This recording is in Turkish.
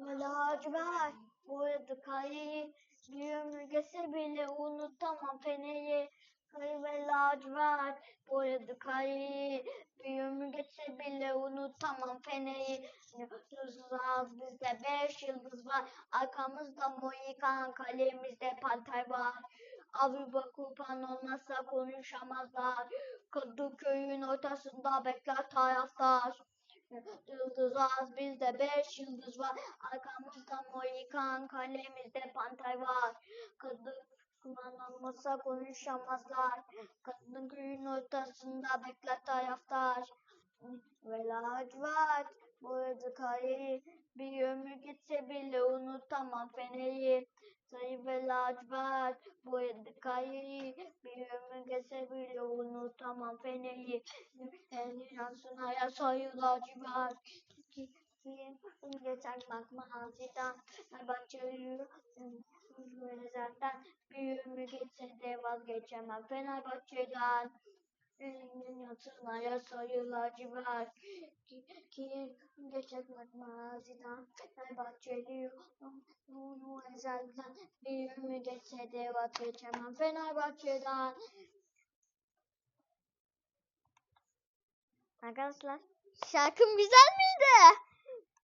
Lacivert boyadı kaleyi. Bir ömür geçse bile unutamam feneyi. Kayı ve lacivert boyadı kaleyi. Bir ömür geçse bile unutamam feneyi. Yıldız az bizde beş yıldız var. Arkamızda Mohikan kalemizde panter var. Avrupa kupan olmazsa konuşamazlar. Kadıköy'ün ortasında bekler taraftar. Yıldız az bizde beş yıldız var. Arkamızda Mohikan kalemizde panter var. Kadın kullanılmasa konuşamazlar. Kadın köyün ortasında bekler taraftar. Ve lacivert boyadı kaleyi. Bir ömür geçse bile unutamam feneyi. Sayı ve lacivert boyadı kaleyi. Bir ömür geçse bile unutamam feneyi. En yansın hayat sayı lacivert. Ki, ki, geçer bak maziden. Bahçe yürü. Böyle zaten bir ömür geçse de vazgeçemem Fenerbahçe'den. Elinin yatına ya sayı lacivert. Ki, ki geçer bak maziden. Fenerbahçeli bunu ezelden bir ömür geçse de vazgeçemem Fenerbahçe'den. Arkadaşlar Şarkım güzel miydi?